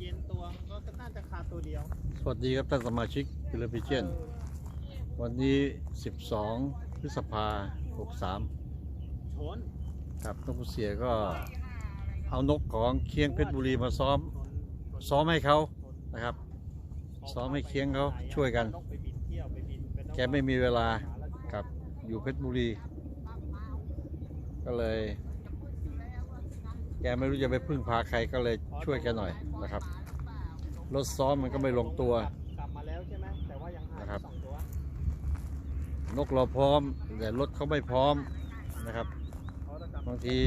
เย็นตัวก็น่าจะขาดตัวเดียว สวัสดีครับท่านสมาชิกฟิลปิเชียน วันนี้ 12 พฤษภา63 ชน ครับนกผู้เสียก็เอานกของเคียงเพชรบุรีมาซ้อม ซ้อมให้เขานะครับ ซ้อมให้เคียงเขาช่วยกันนกไปบินเที่ยวไปบินเป็นนกแกไม่มีเวลาครับอยู่เพชรบุรี ก็เลย แกไม่รู้จะไปพึ่งพาใครก็เลยช่วยแกหน่อยนะครับ รถซ้อมมันก็ไม่ลงตัวกลับมาแล้วใช่ไหมแต่ว่ายังหายนะครับสองตัวนกเราพร้อม แต่รถเขาไม่พร้อมนะครับเพราะถ้ากลับบางที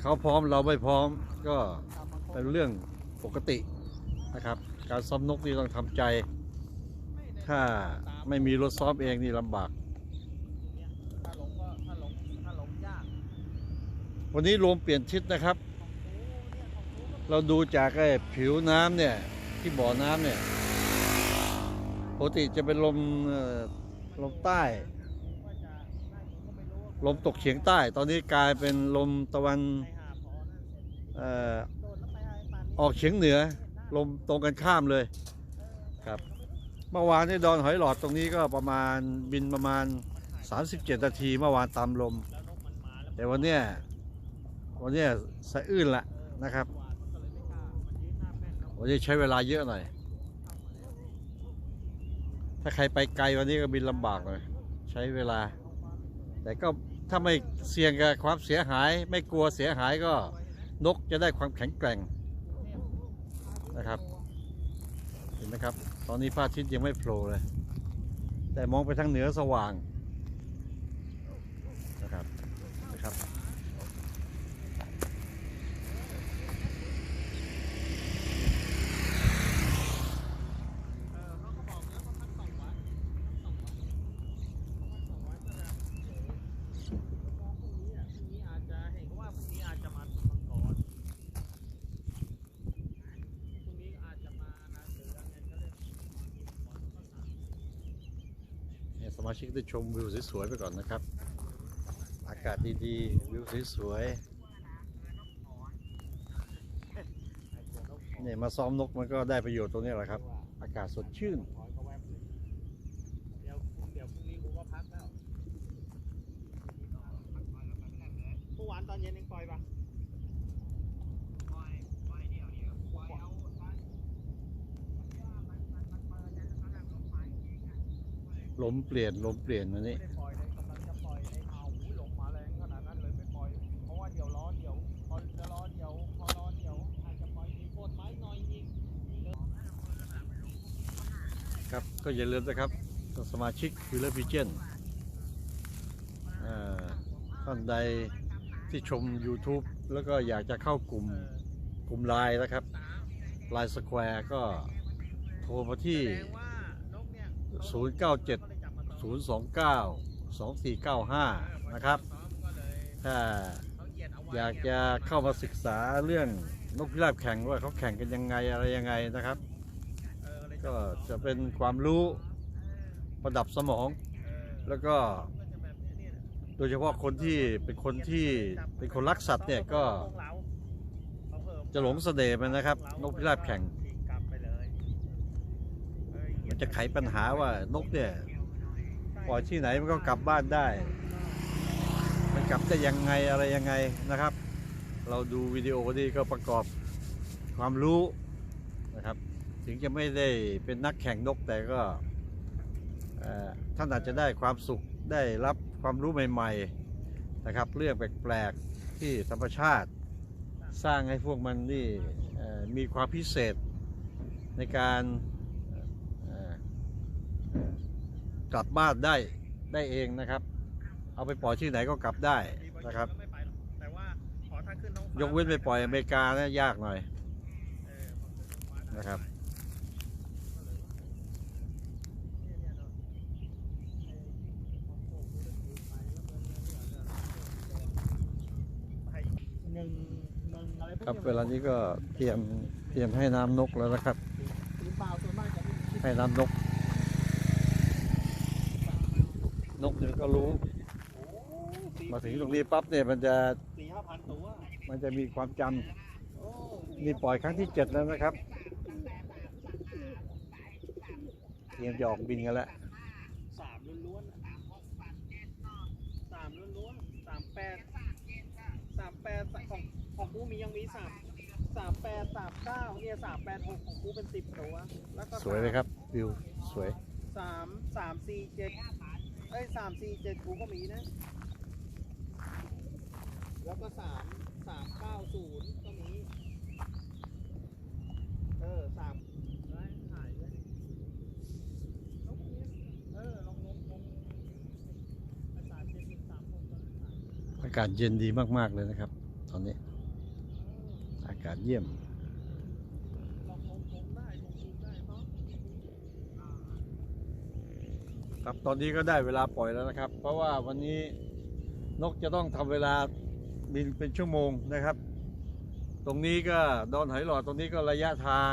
เขาพร้อมเราไม่พร้อมก็กลับมาครบเป็นเรื่องปกตินะครับ การซ้อมนกนี่ต้องทำใจ ถ้าไม่มีรถซ้อมเองนี่ลำบากเนี่ยถ้าลงก็ถ้าลงถ้าลงยากวันนี้ลมเปลี่ยนทิศนะครับ เราดูจากไอ้ผิวน้ำเนี่ย ที่บ่อน้ำเนี่ยปกติจะเป็นลมลมใต้ ลมตกเฉียงใต้ ตอนนี้กลายเป็นลมตะวันออกเฉียงเหนือ ลมตรงกันข้ามเลยครับเมื่อวานที่ดอนหอยหลอดตรงนี้ก็ประมาณบินประมาณ 37 นาทีเมื่อวานตามลมแล้วนกมันมาแล้วแต่วันเนี้ยวันเนี้ยสะอื้นละนะครับ วันนี้ใช้เวลาเยอะหน่อย ถ้าใครไปไกลวันนี้ก็บินลำบากหน่อย ใช้เวลา แต่ก็ถ้าไม่เสี่ยงกับความเสียหาย ไม่กลัวเสียหายก็นกจะได้ความแข็งแกร่งนะครับ เห็นไหมครับ ตอนนี้พระอาทิตย์ยังไม่โผล่เลย แต่มองไปทางเหนือสว่างนะครับนะครับ เออเขาก็บอกแล้วว่าพักสองวันสองวันพักสองวันก็จะเฉยมองพรุ่งนี้อะพรุ่งนี้อาจจะเห็นว่าพรุ่งนี้อาจจะมาสุมังกรพรุ่งนี้อาจจะมานาเสือไงก็เลยมากินก่อนก็สั่ง ให้ สมาชิกได้ชมวิวสวยๆไปก่อนนะครับ อากาศดีๆ วิวสวยๆเนี่ยมาซ้อมนกมันก็ได้ประโยชน์ตรงนี้แหละครับ อากาศสดชื่นผู้วเมื่อวานตอนเย็นเองปล่อยปะปล่อยปล่อยเดียวเดียวปล่อยเอาไป ลมเปลี่ยนลมเปลี่ยนวันนี้ ไม่ได้ปล่อยเลยกำลังจะปล่อยในเอาหูหลงมาแรงขนาดนั้นเลยไม่ปล่อย เพราะว่าเดี๋ยวร้อเดี๋ยวพอจะร้อเดี๋ยวพอร้อเดี๋ยวอาจจะปล่อยมีโคนไม้หน่อยยิงครับก็อย่าลืมนะครับ สมาชิกฟิลเลพิเจนท่านใดที่ชม YouTube แล้วก็อยากจะเข้ากลุ่มกลุ่มไลน์นะครับไลน์สแควร์ก็โทรมาที่ แสดงว่า 0970292495 นะครับ ถ้าอยากจะเข้ามาศึกษาเรื่องนกพิราบแข่งว่าเขาแข่งกันยังไงอะไรยังไงนะครับ ก็จะเป็นความรู้ประดับสมอง แล้วก็ โดยเฉพาะคนที่เป็นคนที่เป็นคนรักสัตว์เนี่ยก็จะหลงเสน่ห์มันนะครับ นกพิราบแข่ง กลับไปเลยเออเหยีย มันจะไขปัญหาว่านกเนี่ยปล่อยที่ไหนมันก็กลับบ้านได้ มันกลับได้ยังไงอะไรยังไงนะครับ เราดูวิดีโอนี้ก็ประกอบความรู้นะครับ ถึงจะไม่ได้เป็นนักแข่งนกแต่ก็ท่านอาจจะได้ความสุขได้รับความรู้ใหม่ ๆนะครับ เรื่องแปลกๆที่ธรรมชาติสร้างให้พวกมันนี่มีความพิเศษในการเอ่อ กลับบ้านได้ได้เองนะครับ เอาไปปล่อยที่ไหนก็กลับได้นะครับไม่ไปหรอกแต่ว่าขอถ้าขึ้นท้องฟ้ายกเว้นไปปล่อยอเมริกานะยากหน่อยเออพอขึ้นท้องฟ้าได้นะครับเนี่ยเนี่ยเนอะไอ้หนึ่งหนึ่งอะไรพวกครับนี้ยเวลานี้ก็เตรียมเตรียมให้น้ำนกแล้วนะครับหรือเปล่าส่วนมากจะเป็นให้น้ำนก นกเนี่ยก็รู้ มาถึงตรงนี้ปั๊บเนี่ยมันจะสี่ห้าพันตัวมันจะมีความจำโอ้นี่ปล่อยครั้งที่เจ็ดแล้วนะครับเตรียมจะออกบินกันแล้วสามล้วนๆสามล้วนๆสามแปดสามแปดของของกูมียังมีสามสามแปดสามเก้าเนี่ยสามแปดหกของกูเป็นสิบตัวแล้วก็สวยเลยครับวิวสวยสามสามสี่เจ็ด เอ้ยสามสี่เจ็ดกูก็มีนะ แล้วก็สามสามเก้าศูนย์ก็มี เออสามได้ถ่ายเลยลงนี้เออลงลงลงภาษาเจ็ดหนึ่งสามหกตอนนั้นถ่ายอากาศเย็นดีมาก ๆ เลยนะครับ ตอนนี้ อากาศเยี่ยม ลองลงลงได้ลงลงได้เนาะ ครับตอนนี้ก็ได้เวลาปล่อยแล้วนะครับ เพราะว่าวันนี้นกจะต้องทำเวลาบินเป็นชั่วโมงนะครับ ตรงนี้ก็ดอนหอยหลอดตรงนี้ก็ระยะทาง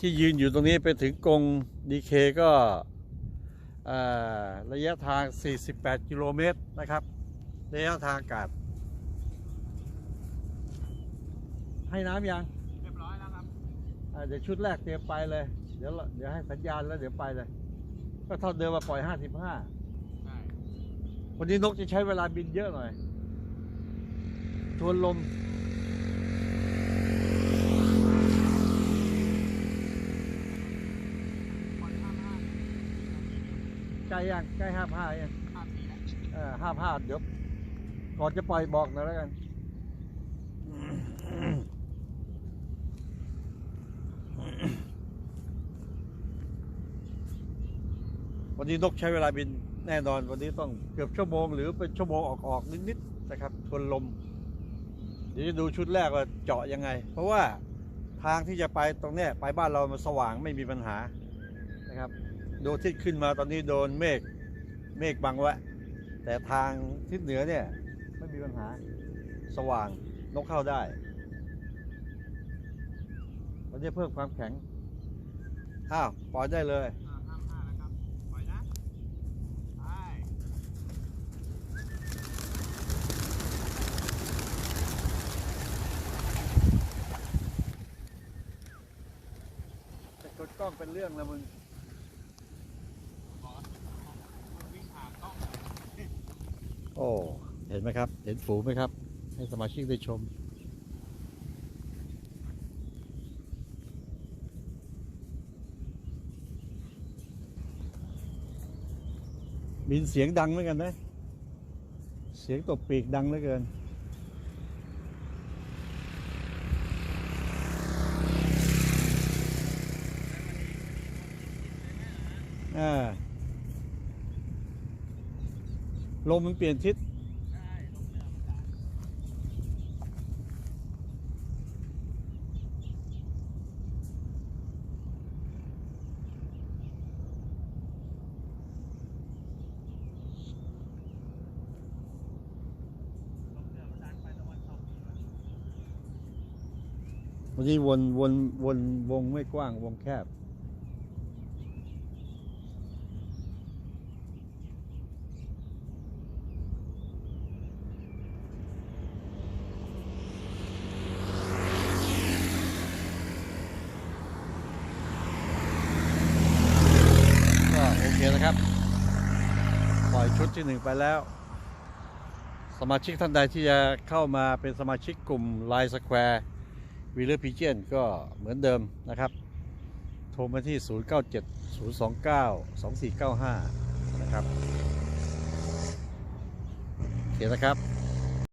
ที่ยืนอยู่ตรงนี้ไปถึงกรงดีเคก็อ่าระยะทาง 48 กิโลเมตรนะครับ ระยะทางอากาศ ให้น้ำยัง เรียบร้อยแล้วครับอ่าเดี๋ยวชุดแรกเตรียมไปเลย เดี๋ยวเราเดี๋ยวให้สัญญาณแล้วเดี๋ยวไปเลย ก็เท่าเดิมมาปล่อย55ใช่วันนี้นกจะใช้เวลาบินเยอะหน่อย ทวนลม ปล่อยห้าห้าใกล้ยังใกล้ห้าผ้ายังห้าสี่แล้วเออห้าผ้าเดี๋ยว ก่อนจะปล่อยบอกหน่อยแล้วกัน วันนี้นกใช้เวลาบินแน่นอน วันนี้ต้องเกือบชั่วโมง หรือเป็นชั่วโมงออกๆนิดๆนะครับทวนลม เดี๋ยวจะดูชุดแรกว่าเจาะยังไง เพราะว่าทางที่จะไปตรงนี้ไปบ้านเรามันสว่างไม่มีปัญหานะครับดวงอาที่ขึ้นมาตอนนี้โดนเมฆเมฆบังไว้แต่ทางทิศเหนือเนี่ยไม่มีปัญหาสว่างนกเข้าได้วันนี้เพิ่มความแข็งอ้าวปล่อยได้เลย อ่าห้าห้าแล้วครับปล่อยนะไป จะกดก ล้องเป็นเรื่องแล้วมึงโอ้เห็นไหมครับ เห็นฝูงไหมครับ ให้สมาชิกได้ชม บินเสียงดังเหมือนกันนะ เสียงตบปีกดังเหลือเกิน ลมมันเปลี่ยนทิศใช่ลงเรือมันได้ลงเรือมันดันไปตะวันตกดีกว่าวันนี้วนวนวนวงไม่กว้างวงแคบ ก็โอเคนะครับ ปล่อยชุด ที่หนึ่งไปแล้ว สมาชิกท่านใดที่จะเข้ามาเป็นสมาชิกกลุ่ม l i น์สแควร์วีเลอร์พีเจนก็เหมือนเดิมนะครับ โทรมาที่ 097 029 2495 นะครับโอเคนะครับ